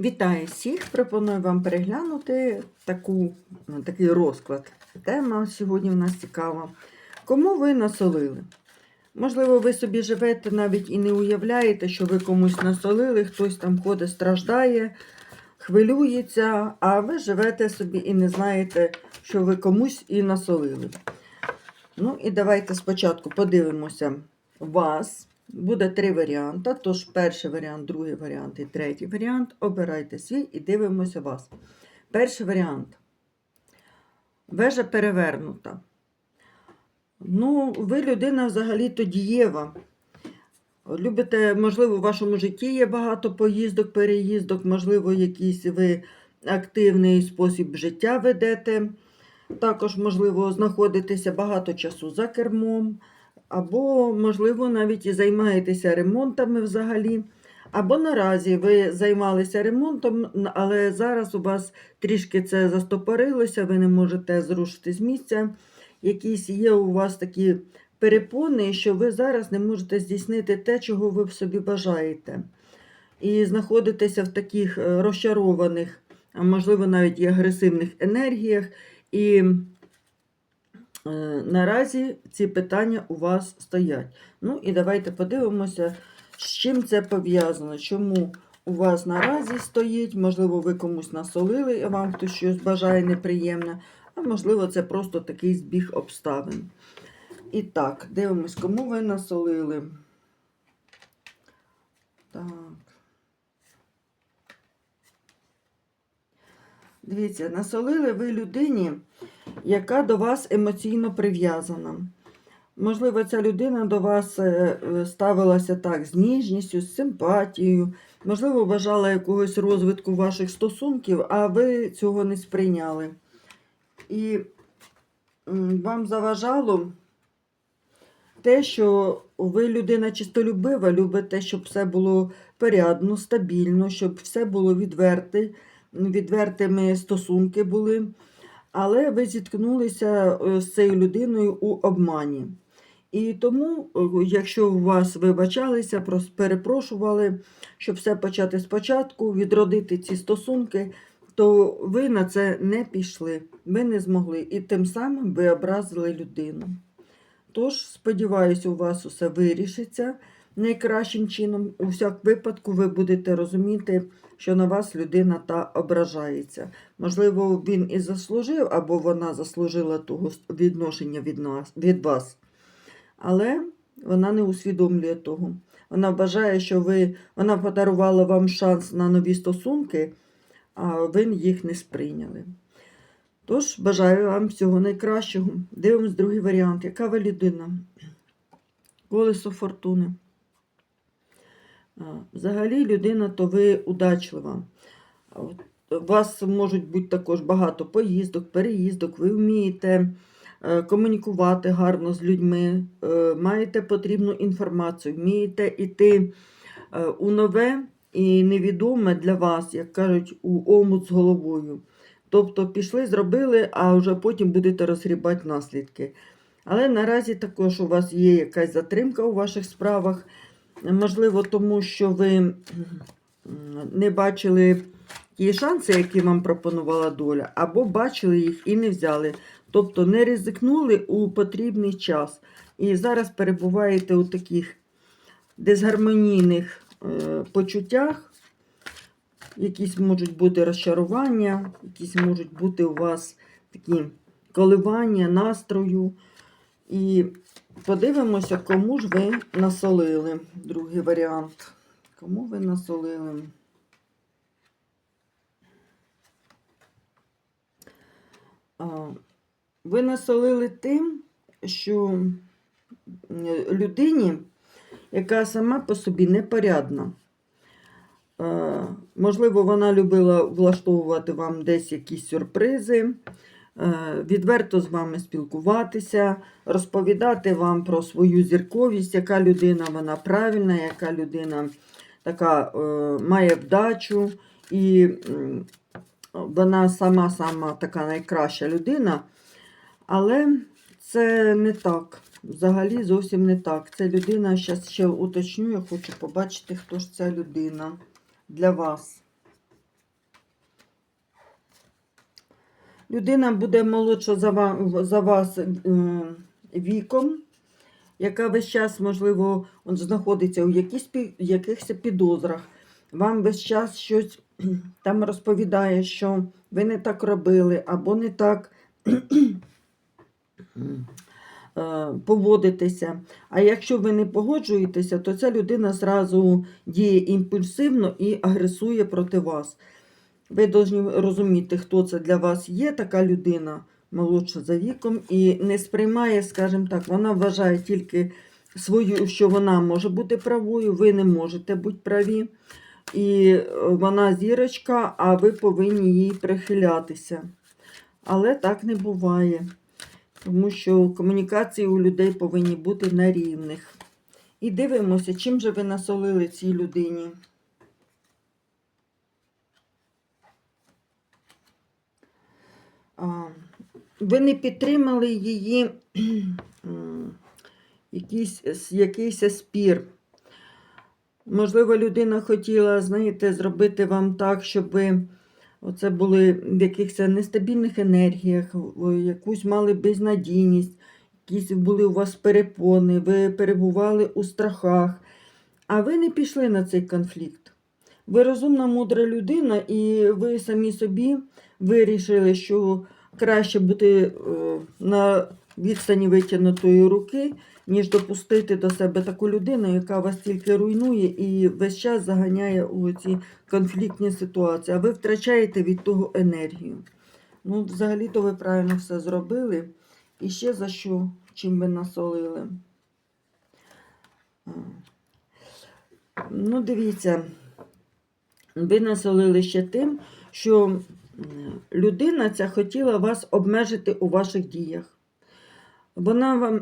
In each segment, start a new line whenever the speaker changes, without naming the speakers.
Вітаю всіх! Пропоную вам переглянути таку, ну, такий розклад. Тема сьогодні в нас цікава. Кому ви насолили? Можливо, ви собі живете навіть і не уявляєте, що ви комусь насолили, хтось там ходить, страждає, хвилюється, а ви живете собі і не знаєте, що ви комусь і насолили. Ну і давайте спочатку подивимося вас. Буде три варіанти. Тож перший варіант, другий варіант і третій варіант. Обирайте свій і дивимося вас. Перший варіант. Вежа перевернута. Ну, ви людина взагалі-то дієва. Любите, можливо, в вашому житті є багато поїздок, переїздок, можливо, якийсь ви активний спосіб життя ведете. Також, можливо, знаходитеся багато часу за кермом. Або, можливо, навіть і займаєтеся ремонтами взагалі. Або наразі ви займалися ремонтом, але зараз у вас трішки це застопорилося, ви не можете зрушити з місця. Якісь є у вас такі перепони, що ви зараз не можете здійснити те, чого ви в собі бажаєте. І знаходитеся в таких е, розчарованих, а можливо, навіть і агресивних енергіях. І Наразі ці питання у вас стоять. Ну і давайте подивимося, з чим це пов'язано. Чому у вас наразі стоїть, можливо, ви комусь насолили, а вам хтось щось бажає неприємне, а можливо, це просто такий збіг обставин. І так, дивимось, кому ви насолили. Так. Дивіться, насолили ви людині, яка до вас емоційно прив'язана. Можливо, ця людина до вас е, е, ставилася так з ніжністю, з симпатією, можливо, бажала якогось розвитку ваших стосунків, а ви цього не сприйняли. І вам заважало те, що ви людина чистолюбива, любите, щоб все було порядно, стабільно, щоб все було відверте, відвертими стосунки були. Але ви зіткнулися е, з цією людиною у обмані. І тому, е, якщо у вас вибачалися, перепрошували, щоб все почати спочатку, відродити ці стосунки, то ви на це не пішли, ви не змогли. І тим самим ви образили людину. Тож, сподіваюся, у вас усе вирішиться найкращим чином. У всяк випадку ви будете розуміти, що на вас людина та ображається. Можливо, він і заслужив, або вона заслужила того відношення від, нас, від вас. Але вона не усвідомлює того. Вона вважає, що ви, вона подарувала вам шанс на нові стосунки, а ви їх не сприйняли. Тож, бажаю вам всього найкращого. Дивимось другий варіант. Яка ви людина? Колесо фортуни. Взагалі, людина, то ви удачлива. У вас можуть бути також багато поїздок, переїздок, ви вмієте е, комунікувати гарно з людьми, е, маєте потрібну інформацію, вмієте йти е, у нове і невідоме для вас, як кажуть, у омут з головою. Тобто пішли, зробили, а вже потім будете розгрібати наслідки. Але наразі також у вас є якась затримка у ваших справах. Можливо, тому що ви не бачили ті шанси, які вам пропонувала доля, або бачили їх і не взяли. Тобто не ризикнули у потрібний час. І зараз перебуваєте у таких дисгармонійних е, почуттях. Якісь можуть бути розчарування, якісь можуть бути у вас такі коливання настрою. І Подивимося, кому ж ви насолили. Другий варіант. Кому ви насолили? Ви насолили тим, що людині, яка сама по собі непорядна. Можливо, вона любила влаштовувати вам десь якісь сюрпризи. Е, відверто з вами спілкуватися, розповідати вам про свою зірковість, яка людина вона правильна, яка людина така е, має вдачу, і вона сама-сама така найкраща людина. Але це не так. Взагалі зовсім не так. Це людина, зараз ще уточню, я хочу побачити, хто ж ця людина для вас. Людина буде молодша за вас, е, віком, яка весь час, можливо, знаходиться у якихось підозрах. Вам весь час щось там розповідає, що ви не так робили, або не так е, поводитеся. А якщо ви не погоджуєтеся, то ця людина зразу діє імпульсивно і агресує проти вас. Ви повинні розуміти, хто це для вас є, така людина молодша за віком, і не сприймає, скажімо так, вона вважає тільки свою, що вона може бути правою, ви не можете бути праві. І е, вона зірочка, а ви повинні їй прихилятися. Але так не буває. Тому що комунікації у людей повинні бути на рівних. І дивимося, чим же ви насолили цій людині. Ви не підтримали її якийсь, якийсь спір. Можливо, людина хотіла, знаєте, зробити вам так, щоб ви оце були в якихось нестабільних енергіях, якусь мали безнадійність, якісь були у вас перепони, ви перебували у страхах, а ви не пішли на цей конфлікт. Ви розумна, мудра людина, і ви самі собі вирішили, що краще бути е, на відстані витягнутої руки, ніж допустити до себе таку людину, яка вас тільки руйнує і весь час заганяє у ці конфліктні ситуації, а ви втрачаєте від того енергію. Ну, взагалі-то ви правильно все зробили. І ще за що, чим ви насолили. Ну, дивіться, ви насолили ще тим, що людина ця хотіла вас обмежити у ваших діях. Вона вам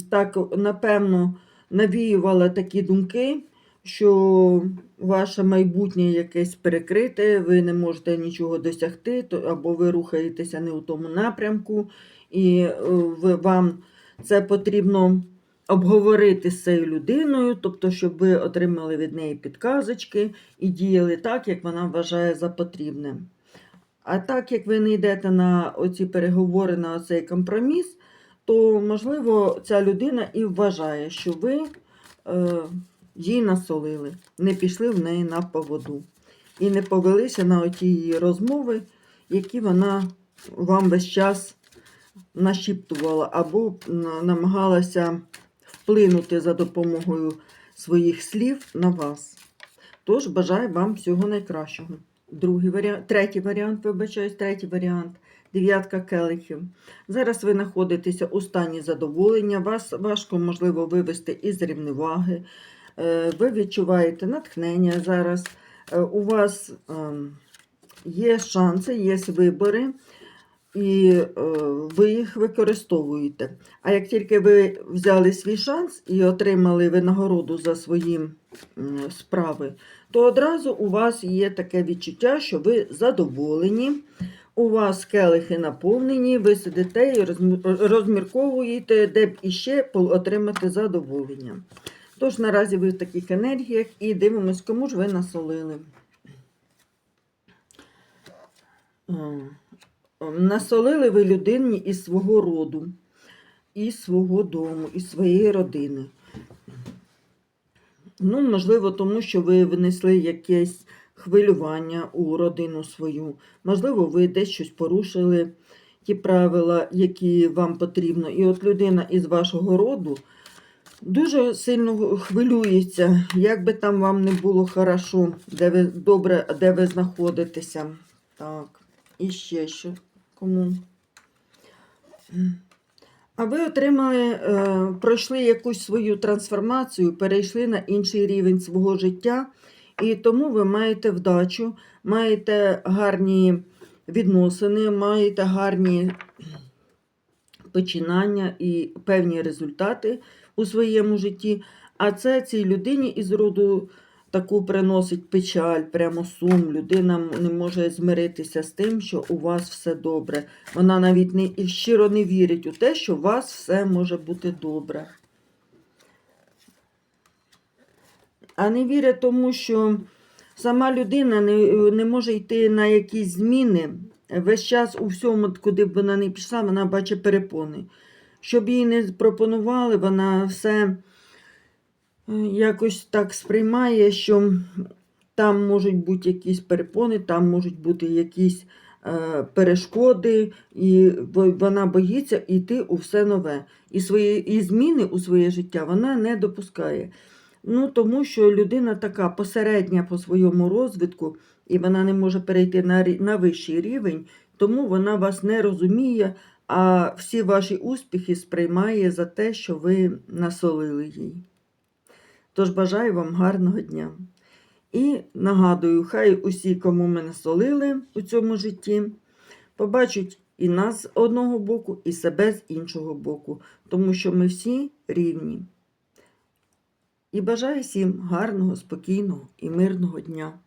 так, напевно, навіювала такі думки, що ваше майбутнє якесь перекрите, ви не можете нічого досягти, або ви рухаєтеся не у тому напрямку, і е, вам це потрібно обговорити з цією людиною, тобто, щоб ви отримали від неї підказочки і діяли так, як вона вважає за потрібне. А так як ви не йдете на оці переговори, на цей компроміс, то, можливо, ця людина і вважає, що ви е, їй насолили, не пішли в неї на поводу. І не повелися на оті її розмови, які вона вам весь час нашіптувала, або намагалася вплинути за допомогою своїх слів на вас. Тож бажаю вам всього найкращого. Другий варіант, третій варіант, вибачаюсь, третій варіант. Дев'ятка келихів. Зараз ви знаходитеся у стані задоволення, вас важко можливо вивести із рівноваги. Е, Ви відчуваєте натхнення зараз. Е, У вас ем, є шанси, є вибори, і е, ви їх використовуєте. А як тільки ви взяли свій шанс і отримали винагороду за свої справи, то одразу у вас є таке відчуття, що ви задоволені. У вас келихи наповнені, ви сидите і розмірковуєте, де б іще отримати задоволення. Тож наразі ви в таких енергіях і дивимось, кому ж ви насолили. Насолили ви людині із свого роду, із свого дому, із своєї родини. Ну, можливо, тому що ви внесли якесь хвилювання у родину свою. Можливо, ви десь щось порушили, ті правила, які вам потрібно. І от людина із вашого роду дуже сильно хвилюється, як би там вам не було хорошо, де ви добре, де ви знаходитеся. Так, і ще що. Кому? А ви отримали, е, пройшли якусь свою трансформацію, перейшли на інший рівень свого життя, і тому ви маєте вдачу, маєте гарні відносини, маєте гарні починання і певні результати у своєму житті. А це цій людині із роду таку приносить печаль, прямо сум. Людина не може змиритися з тим, що у вас все добре. Вона навіть не щиро не вірить у те, що у вас все може бути добре. А не вірить тому, що сама людина не, не може йти на якісь зміни весь час у всьому, куди б вона не пішла, вона бачить перепони. Щоб їй не пропонували, вона все якось так сприймає, що там можуть бути якісь перепони, там можуть бути якісь е, перешкоди, і вона боїться йти у все нове. І, свої, і зміни у своє життя вона не допускає. Ну, тому що людина така посередня по своєму розвитку, і вона не може перейти на, на вищий рівень, тому вона вас не розуміє, а всі ваші успіхи сприймає за те, що ви насолили їй. Тож бажаю вам гарного дня. І нагадую, хай усі, кому ми насолили у цьому житті, побачать і нас з одного боку, і себе з іншого боку, тому що ми всі рівні. І бажаю всім гарного, спокійного і мирного дня.